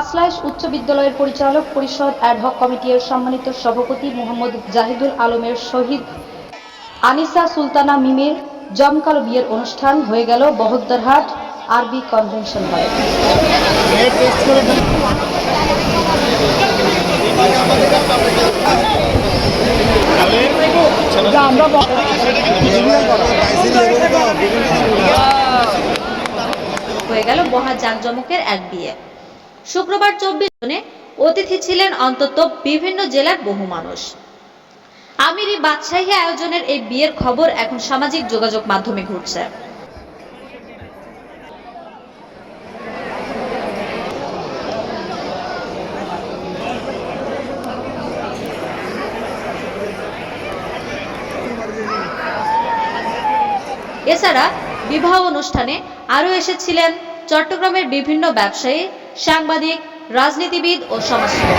ইলিয়াস উচ্চ বিদ্যালয়ের পরিচালক, পরিষদ অ্যাডহক কমিটির সম্মানিত সভাপতি মোহাম্মদ জাহিদুল আলমের শহীদ। আনিসা সুলতানা মিমের জমকালো বিয়ের অনুষ্ঠান হয়ে গেল বহদ্দারহাট আরবি কনভেনশন হলে। হয়ে গেল মহা জাঁকজমকের এক বিয়ে। শুক্রবার চব্বিশ জনে অতিথি ছিলেন অন্তত বিভিন্ন জেলার বহু মানুষ। আমিরি বাদশাহী আয়োজনের এই বিয়ের খবর এখন সামাজিক যোগাযোগ মাধ্যমে ঘুরছে। এছাড়া বিবাহ অনুষ্ঠানে আরও এসেছিলেন চট্টগ্রামের বিভিন্ন ব্যবসায়ী সাংবাদিক, রাজনীতিবিদ ও সমাজসেবী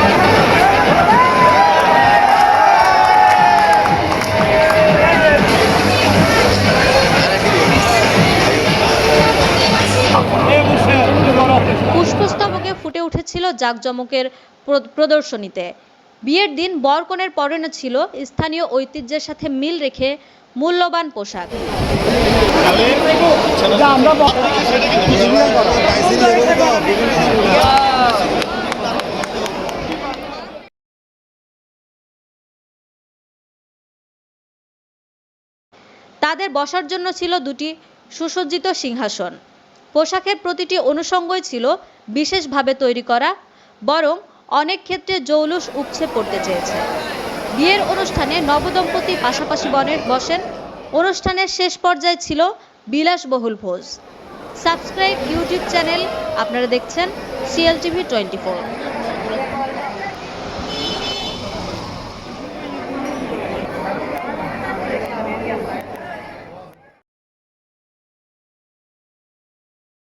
পুষ্পস্তবকে ফুটে উঠেছিল জাঁকজমকের প্র- প্রদর্শনীতে। বিয়ের দিন বরকনের পরনে ছিল স্থানীয় ঐতিহ্যের সাথে মিল রেখে মূল্যবান পোশাক। তাদের বসার জন্য ছিল দুটি সুসজ্জিত সিংহাসন। পোশাকের প্রতিটি অনুষঙ্গই ছিল বিশেষভাবে তৈরি করা, বরং অনেক ক্ষেত্রে জৌলুস উপছে পড়তে চেয়েছে। বিয়ের অনুষ্ঠানে নবদম্পতি পাশাপাশি বনের বসেন। অনুষ্ঠানের শেষ পর্যায়ে ছিল বিলাসবহুল ভোজ। সাবস্ক্রাইব ইউটিউব চ্যানেল আপনারা দেখছেন সিএলটিভি টোয়েন্টি ফোর